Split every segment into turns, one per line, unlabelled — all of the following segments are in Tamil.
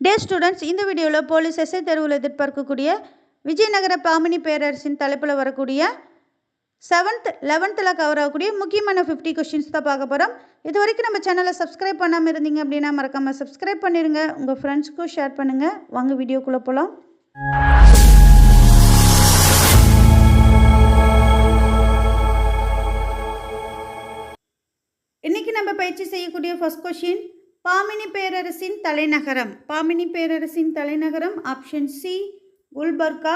டே ஸ்டூடெண்ட்ஸ் இந்த வீடியோவில் போலீஸ் எஸ்ஐ தேர்வில் எதிர்பார்க்கக்கூடிய விஜயநகர பாமினி பேரரசின் தலைப்பில் வரக்கூடிய செவன்த் லெவன்த்தில் கவர் ஆகக்கூடிய முக்கியமான ஃபிஃப்டி கொஷின்ஸ் தான் பார்க்க போகிறோம் இது வரைக்கும் நம்ம சேனலை சப்ஸ்கிரைப் பண்ணாமல் இருந்தீங்க அப்படின்னா மறக்காமல் சப்ஸ்கிரைப் பண்ணிடுங்க உங்கள் ஃப்ரெண்ட்ஸ்க்கும் ஷேர் பண்ணுங்கள் வாங்க வீடியோக்குள்ளே போகலாம் இன்னைக்கு நம்ம பயிற்சி செய்யக்கூடிய ஃபர்ஸ்ட் கொஷின் பாமினி பேரரசின் தலைநகரம். பாமினி பேரரசின் தலைநகரம் option C Gulbarga.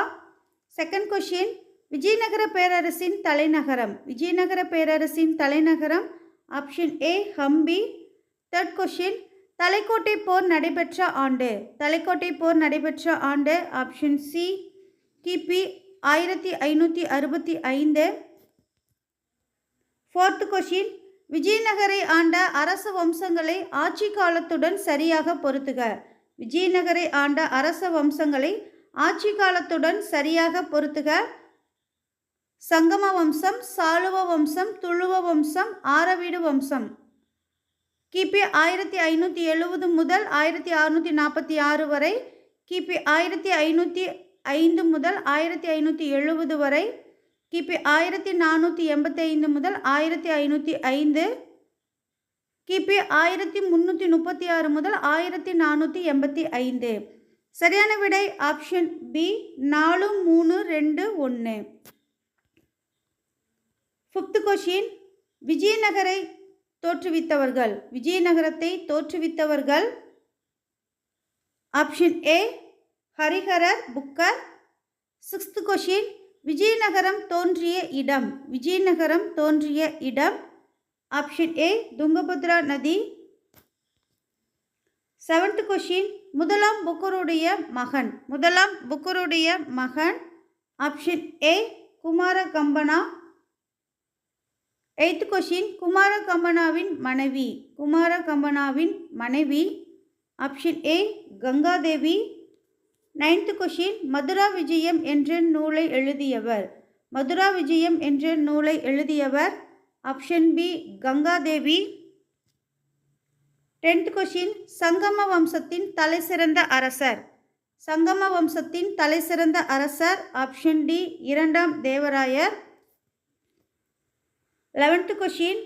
Second question Vijayanagara பேரரசின் தலைநகரம். விஜயநகர பேரரசின் தலைநகரம் option A Hampi. Third question Talaikottai போர் நடைபெற்ற ஆண்டு. தலைக்கோட்டை போர் நடைபெற்ற ஆண்டு ஆப்ஷன் சி கிபி ஆயிரத்தி ஐநூற்றி அறுபத்தி ஐந்து. ஃபோர்த் கொஷின் விஜயநகரை ஆண்ட அரச வம்சங்களை ஆட்சி காலத்துடன் சரியாக பொருத்துக. விஜயநகரை ஆண்ட அரச வம்சங்களை ஆட்சி காலத்துடன் சரியாக பொருத்துக. சங்கம வம்சம் சாளுவ வம்சம் துளுவ வம்சம் ஆரவீடு வம்சம். கிபி ஆயிரத்தி ஐநூற்றி எழுபது முதல் ஆயிரத்தி அறுநூற்றி நாற்பத்தி ஆறு வரை கிபி ஆயிரத்தி ஐநூற்றி ஐந்து முதல் ஆயிரத்தி ஐநூற்றி எழுபது வரை கிபி ஆயிரத்தி நானூற்றி எண்பத்தைந்து முதல் ஆயிரத்தி ஐநூற்றி ஐந்து கிபி ஆயிரத்தி முந்நூற்றி முப்பத்தி ஆறு முதல் ஆயிரத்தி நானூற்றி எண்பத்தி ஐந்து. சரியான விடை ஆப்ஷன் பி நாலு மூணு ரெண்டு ஒன்று. ஃபிஃப்த் கொஷின் விஜயநகரை தோற்றுவித்தவர்கள். விஜயநகரத்தை தோற்றுவித்தவர்கள். Option A Harihara Bukka. Sixth question Vijayanagara தோன்றிய இடம். விஜயநகரம் தோன்றிய இடம். ஆப்ஷன் ஏ துங்கபத்ரா நதி. செவன்த் கொஷின் முதலாம் புக்கருடைய மகன். முதலாம் புக்கருடைய மகன். Option A Kumara Kampana eighth question Kumara கம்பனாவின் மனைவி. குமார கம்பனாவின் மனைவி. Option A Gangadevi. Ninth question Madhura Vijayam என்ற நூலை எழுதியவர். மதுரா விஜயம் என்ற நூலை எழுதியவர் option B Gangadevi. Tenth question Sangama வம்சத்தின் தலைசிறந்த அரசர் சங்கம வம்சத்தின் தலைசிறந்த அரசர் ஆப்ஷன் டி இரண்டாம் தேவராயர். லெவன்த் கொஷின்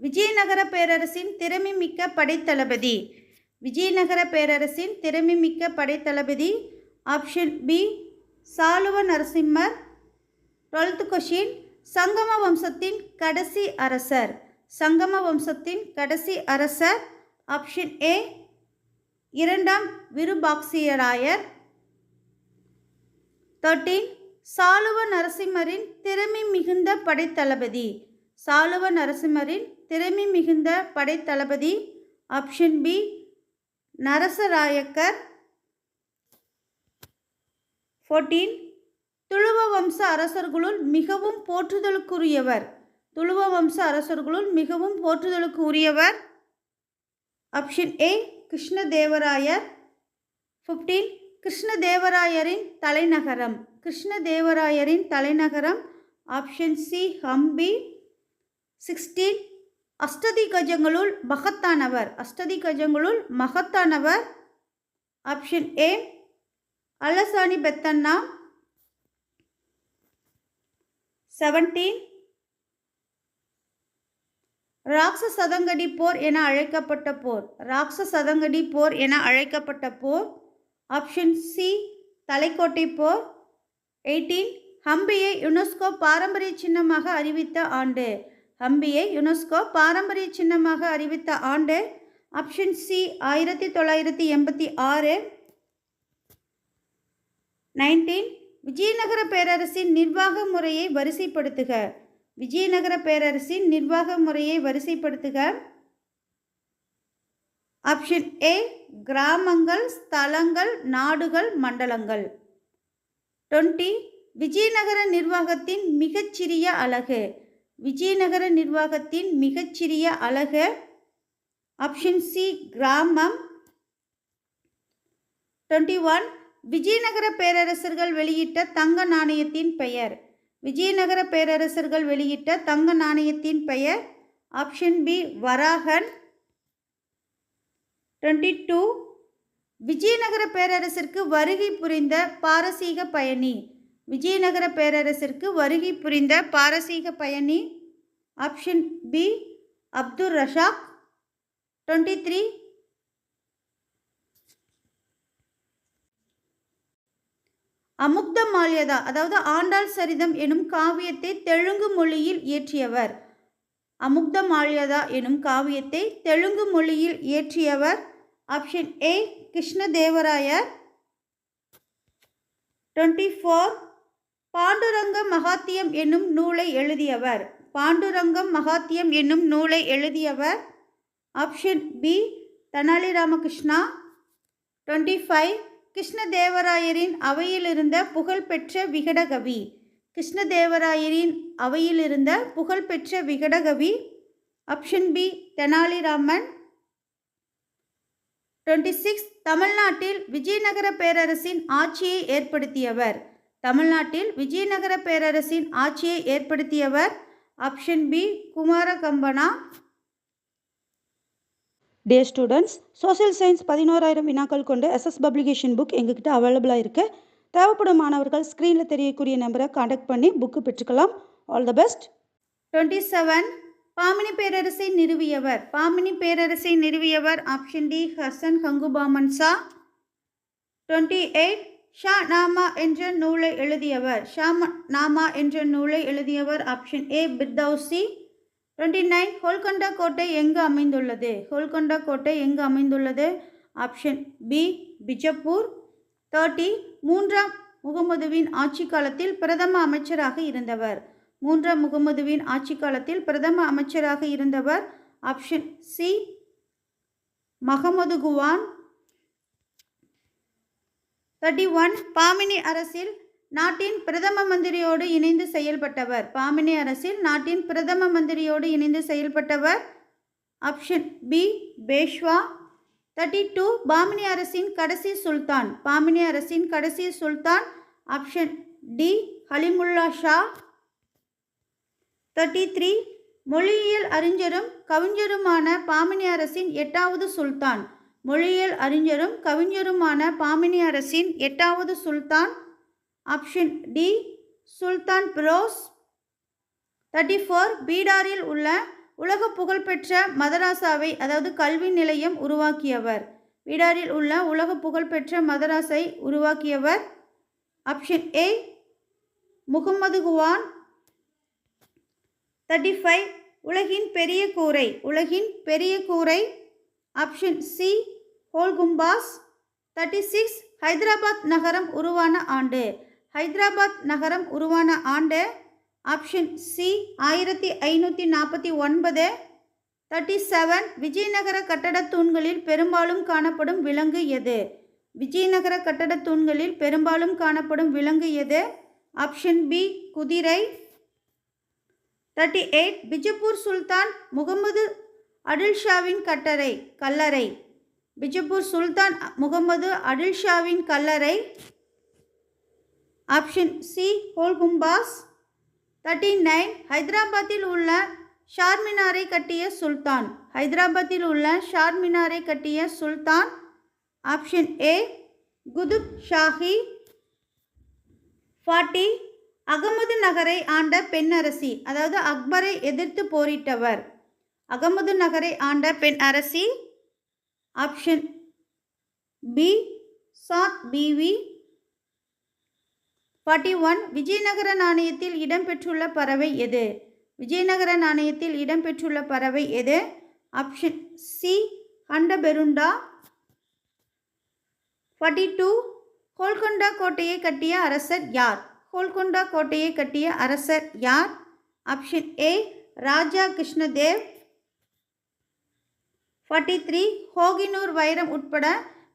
விஜயநகர பேரரசின் திறமை மிக்க படைத்தளபதி விஜயநகர பேரரசின் திறமை மிக்க படைத்தளபதி option B Saluva Narasimha twelfth question Sangama வம்சத்தின் கடைசி அரசர். சங்கம வம்சத்தின் கடைசி அரசர் ஆப்ஷன் ஏ இரண்டாம் விருபாக்சியராயர். தேர்ட்டீன் சாலுவ நரசிம்மரின் திறமை மிகுந்த படைத்தளபதி. சாலுவ நரசிம்மரின் திறமை மிகுந்த படைத்தளபதி option B Narasanayaka. Fourteen Tuluva வம்ச அரசர்களுள் மிகவும் போற்றுதலுக்குரியவர். துளுவ வம்ச அரசர்களுள் மிகவும் போற்றுதலுக்கு உரியவர் ஆப்ஷன் ஏ கிருஷ்ணதேவராயர். ஃபிஃப்டீன் கிருஷ்ணதேவராயரின் தலைநகரம். கிருஷ்ணதேவராயரின் தலைநகரம். ஆப்ஷன் சி ஹம்பி சிக்ஸ்டீன் அஷ்டதி கஜங்களுள் மகத்தானவர். அஷ்டதி கஜங்களுள் மகத்தானவர். Option A Allasani Peddana seventeen ராக்ஷ சதங்கடி போர் என அழைக்கப்பட்ட போர். ராக்ஷ சதங்கடி போர் என அழைக்கப்பட்ட போர். ஆப்ஷன் சி தலைக்கோட்டை போர். எயிட்டீன் ஹம்பியை யுனெஸ்கோ பாரம்பரிய சின்னமாக அறிவித்த ஆண்டு. ஹம்பியை யுனெஸ்கோ பாரம்பரிய சின்னமாக அறிவித்த ஆண்டு ஆப்ஷன் சி ஆயிரத்தி தொள்ளாயிரத்தி எண்பத்தி ஆறு. நைன்டீன் விஜயநகர பேரரசின் நிர்வாக முறையை வரிசைப்படுத்துக. விஜயநகர பேரரசின் நிர்வாக முறையை வரிசைப்படுத்துக. ஆப்ஷன் ஏ கிராமங்கள் ஸ்தலங்கள் நாடுகள் மண்டலங்கள். டுவெண்ட்டி விஜயநகர நிர்வாகத்தின் மிகச்சிறிய அழகு விஜயநகர நிர்வாகத்தின் மிகச்சிறிய அழக ஆப்ஷன் சி கிராமம் டுவெண்ட்டி ஒன் விஜயநகர பேரரசர்கள் வெளியிட்ட தங்க நாணயத்தின் பெயர். விஜயநகர பேரரசர்கள் வெளியிட்ட தங்க நாணயத்தின் பெயர். ஆப்ஷன் பி வராகன். டுவெண்ட்டி டூ விஜயநகர பேரரசிற்கு வருகை புரிந்த பாரசீக பயணி. விஜயநகர பேரரசிற்கு வருகை புரிந்த பாரசீக பயணி option B Abdul Razzaq. Twenty three Amukta Malyada அதாவது ஆண்டாள் சரிதம் எனும் காவியத்தை தெலுங்கு மொழியில் இயற்றியவர். அமுக்த மால்யதா எனும் காவியத்தை தெலுங்கு மொழியில் இயற்றியவர். Option A Krishnadevarayar. Twenty four Panduranga Mahatyam என்னும் நூலை எழுதியவர். பாண்டுரங்கம் மகாத்தியம் என்னும் நூலை எழுதியவர். Option B Tenali Ramakrishna twenty five கிருஷ்ணதேவராயரின் அவையிலிருந்த புகழ்பெற்ற விகடகவி. கிருஷ்ணதேவராயரின் அவையிலிருந்த புகழ்பெற்ற விகடகவி. Option B Tenaliraman. Twenty six தமிழ்நாட்டில் விஜயநகர பேரரசின் ஆட்சியை ஏற்படுத்தியவர். தமிழ்நாட்டில் விஜயநகர பேரரசின் ஆட்சியை ஏற்படுத்தியவர் option B Kumarakampana.
Dear students social science பதினோராயிரம் வினாக்கள் கொண்ட எஸ்எஸ் பப்ளிகேஷன் புக் எங்ககிட்ட அவைலபிளாக இருக்குது தேவைப்படும் மாணவர்கள் ஸ்க்ரீனில் தெரியக்கூடிய நம்பரை காண்டாக்ட் பண்ணி book பெற்றுக்கலாம். All the best
twenty seven Bahmani பேரரசை நிறுவியவர். பாமினி பேரரசை நிறுவியவர் option D Hasan Gangubahman Shah twenty eight Shahnameh என்ற நூலை எழுதியவர். ஷாம நாமா என்ற நூலை எழுதியவர் option A Firdausi. Twenty nine Golconda கோட்டை எங்கு அமைந்துள்ளது? ஹோல்கொண்டா கோட்டை எங்கு அமைந்துள்ளது? Option B Bijapur. தேர்ட்டி மூன்றாம் முகமதுவின் ஆட்சி காலத்தில் பிரதம அமைச்சராக இருந்தவர். மூன்றாம் முகமதுவின் ஆட்சி காலத்தில் பிரதம அமைச்சராக இருந்தவர். Option C Mahmud Gawan. Thirty one Bahmani அரசில் நாட்டின் பிரதம மந்திரியோடு இணைந்து செயல்பட்டவர். பாமினி அரசில் நாட்டின் பிரதம மந்திரியோடு இணைந்து செயல்பட்டவர். Option B Peshwa thirty two Bahmani அரசின் கடைசி சுல்தான். பாமினி அரசின் கடைசி சுல்தான். Option D Kalimullah Shah thirty three மொழியியல் அறிஞரும் கவிஞருமான பாமினி அரசின் எட்டாவது சுல்தான். மொழியியல் அறிஞரும் கவிஞருமான பாமினி அரசின் எட்டாவது சுல்தான் ஆப்ஷன் டி சுல்தான் பிரோஸ். தேர்ட்டி ஃபோர் பீடாரில் உள்ள உலக புகழ்பெற்ற மதராசாவை அதாவது கல்வி நிலையம் உருவாக்கியவர். பீடாரில் உள்ள உலக புகழ்பெற்ற மதராசை உருவாக்கியவர் option A Muhammad Gawan. Thirty five உலகின் பெரிய கூரை உலகின் பெரிய கூரை option C Gol Gumbaz thirty six Hyderabad நகரம் உருவான ஆண்டு. ஹைதராபாத் நகரம் உருவான ஆண்டு. ஆப்ஷன் சி ஆயிரத்தி ஐநூற்றி நாற்பத்தி ஒன்பது. தேர்ட்டி செவன் விஜயநகர கட்டடத் தூண்களில் பெரும்பாலும் காணப்படும் விலங்கு எது? விஜயநகர கட்டடத் தூண்களில் பெரும்பாலும் காணப்படும் விலங்கு எது? ஆப்ஷன் பி குதிரை. தேர்ட்டி எயிட் பிஜப்பூர் சுல்தான் முகமது அடில் ஷாவின் கட்டரை கல்லறை. பிஜப்பூர் சுல்தான் முகமது அடில் ஷாவின் கல்லறை. Option C Gol Gumbaz thirty nine ஹைதராபாத்தில் உள்ள ஷார்மினாரை கட்டிய சுல்தான். ஹைதராபாத்தில் உள்ள ஷார்மினாரை கட்டிய சுல்தான். Option A Qutb Shahi. Forty Ahmad நகரை ஆண்ட பெண்ணரசி அதாவது அக்பரை எதிர்த்து போரிட்டவர். அகமது நகரை ஆண்ட பெண் அரசி. Option B Chand Bibi forty one Vijayanagara நாணயத்தில் இடம்பெற்றுள்ள பறவை எது? விஜயநகர நாணயத்தில் இடம்பெற்றுள்ள பறவை எது? Option C Gandaberunda forty two Golconda கோட்டையை கட்டிய அரசர் யார்? கோல்கொண்டா கோட்டையை கட்டிய அரசர் யார்? Option A Raja Krishnadev. Forty three Kohinoor வைரம் உட்பட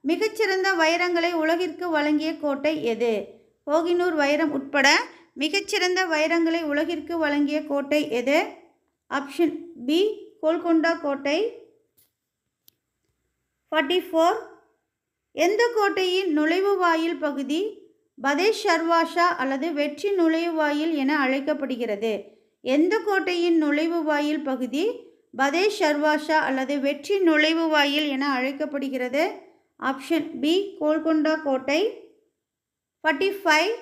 மிகச்சிறந்த வைரங்களை உலகிற்கு வழங்கிய கோட்டை எது? ஹோகினூர் வைரம் உட்பட மிகச்சிறந்த வைரங்களை உலகிற்கு வழங்கிய கோட்டை எது? ஆப்ஷன் பி கோல்கொண்டா கோட்டை. ஃபார்ட்டி ஃபோர் எந்த கோட்டையின் நுழைவுவாயில் பகுதி பதேஷ் ஷர்வாஷா அல்லது வெற்றி நுழைவுவாயில் என அழைக்கப்படுகிறது? எந்த கோட்டையின் நுழைவுவாயில் பகுதி பதேஷ் ஷர்வாஷா அல்லது வெற்றி நுழைவு வாயில் என அழைக்கப்படுகிறது. ஆப்ஷன் பி கோல்கொண்டா கோட்டை. ஃபார்ட்டி ஃபைவ்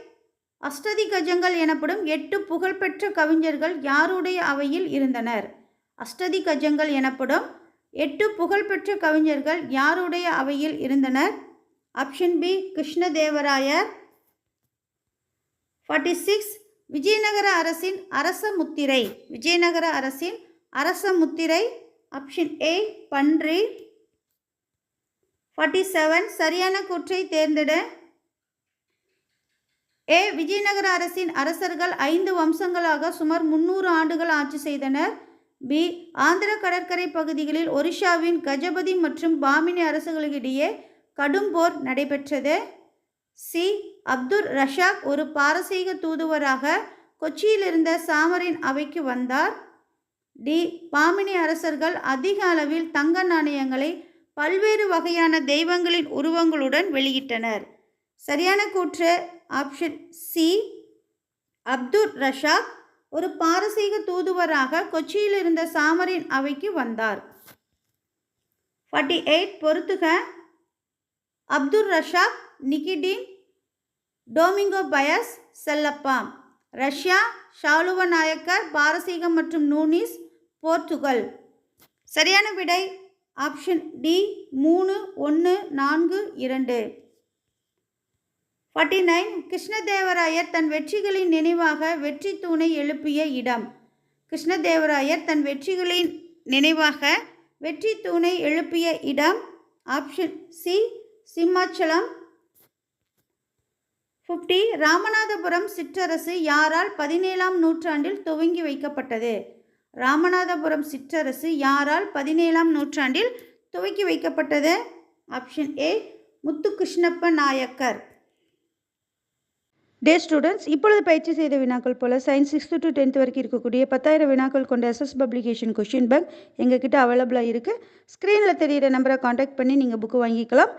அஷ்டதி கஜங்கள் எனப்படும் எட்டு புகழ்பெற்ற கவிஞர்கள் யாருடைய அவையில் இருந்தனர்? அஷ்டதி கஜங்கள் எனப்படும் எட்டு புகழ்பெற்ற கவிஞர்கள் யாருடைய அவையில் இருந்தனர்? Option B Krishnadevarayar. Forty six Vijayanagara அரசின் அரச முத்திரை விஜயநகர அரசின் அரச முத்திரை ஆப்ஷன் ஏ பன்றி. ஃபார்ட்டி செவன் சரியான கூற்றை தேர்ந்தெடு. ஏ விஜயநகர அரசின் அரசர்கள் ஐந்து வம்சங்களாக சுமார் முன்னூறு ஆண்டுகள் ஆட்சி செய்தனர். பி ஆந்திர கடற்கரை பகுதிகளில் ஒரிஷாவின் கஜபதி மற்றும் பாமினி அரசுகளிடையே கடும் போர் நடைபெற்றது. சி அப்துல் ரஷாக் ஒரு பாரசீக தூதுவராக கொச்சியில் இருந்த சாமரின் அவைக்கு வந்தார். டி. பாமினி அரசர்கள் அதிக அளவில் தங்க நாணயங்களை பல்வேறு வகையான தெய்வங்களின் உருவங்களுடன் வெளியிட்டனர். சரியான கூற்று ஆப்ஷன் சி. அப்துர் ரஷாக் ஒரு பாரசீக தூதுவராக கொச்சியில் இருந்த சாமரின் அவைக்கு வந்தார். ஃபார்ட்டி எயிட் பொறுத்துக. Abdul Razzak Nikitin Domingo Paes Chellappa Russia Saluva Nayakkar பாரசீகம் மற்றும் நூனிஸ் போர்த்துகல். சரியான விடை ஆப்ஷன் டி மூணு ஒன்று நான்கு இரண்டு. ஃபார்ட்டி நைன் கிருஷ்ணதேவராயர் தன் வெற்றிகளின் நினைவாக வெற்றி தூணை எழுப்பிய இடம். கிருஷ்ணதேவராயர் தன் வெற்றிகளின் நினைவாக வெற்றி தூணை எழுப்பிய இடம் option C Simhachalam. Fifty Ramanathapuram சிற்றரசு யாரால் பதினேழாம் நூற்றாண்டில் துவங்கி வைக்கப்பட்டது? ராமநாதபுரம் சிற்றரசு யாரால் பதினேழாம் நூற்றாண்டில் துவக்கி வைக்கப்பட்டது? Option A Muthukrishnappa Nayakkar.
Day students இப்பொழுது பயிற்சி செய்த வினாக்கள் போல் சயின்ஸ் சிக்ஸ்த்து டு டென்த் வரைக்கும் இருக்கக்கூடிய பத்தாயிரம் வினாக்கள் கொண்ட எஸ்எஸ் பப்ளிகேஷன் கொஷின் பேங்க் எங்ககிட்ட அவைலபிளாக இருக்குது ஸ்க்ரீனில் தெரிகிற நம்பரை காண்டாக்ட் பண்ணி நீங்கள் புக்கு வாங்கிக்கலாம்.